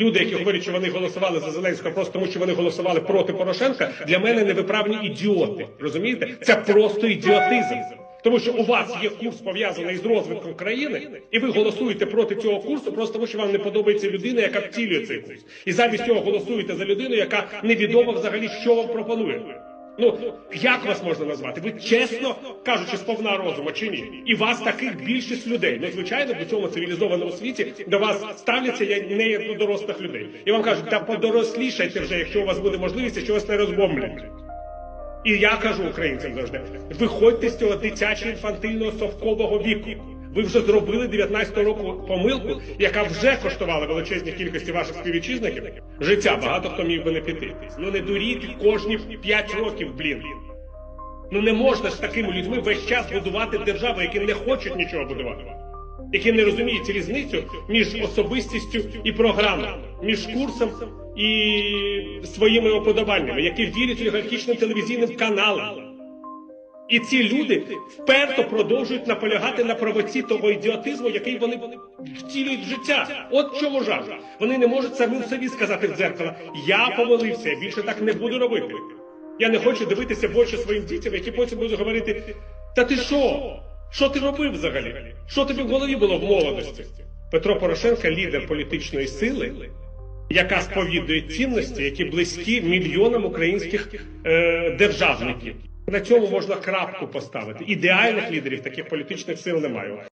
Люди, які говорять, що вони голосували за Зеленського, просто тому що вони голосували проти Порошенка, для мене невиправні ідіоти. Розумієте? Це просто ідіотизм. Тому що у вас є курс пов'язаний з розвитком країни, і ви голосуєте проти цього курсу, просто тому що вам не подобається людина, яка втілює цей курс. І замість цього голосуєте за людину, яка невідомо взагалі, що вам пропонує. Ну як вас можна назвати? Ви чесно кажучи, сповна розуму чи ні? І вас таких більшість людей. Ну звичайно, в цьому цивілізованому світі до вас ставляться не як до дорослих людей. І вам кажуть, та подорослішайте вже, якщо у вас буде можливість, що вас не розбомблять. І я кажу українцям завжди: виходьте з цього дитячого інфантильного совкового віку. Ви вже зробили 19 року помилку, яка вже коштувала величезні кількості ваших співвітчизників. Життя багато хто міг би не піти. Ну не дуріть кожні 5 років, блін. Ну не можна з такими людьми весь час будувати державу, які не хочуть нічого будувати, які не розуміють різницю між особистістю і програмою, між курсом і своїми уподобаннями, які вірять олігархічним телевізійним каналам. І ці люди вперто продовжують наполягати на правоці того ідіотизму, який вони втілюють в життя. От чому жах. Вони не можуть самим собі сказати в дзеркало: я помилився, я більше так не буду робити. Я не хочу дивитися в своїм дітям, які потім будуть говорити: Та ти що? Що ти робив взагалі? Що тобі в голові було в молодості? Петро Порошенко лідер політичної сили, яка сповідує цінності, які близькі мільйонам українських е, державників. На цьому можна крапку поставити. Ідеальних лідерів таких політичних сил немає.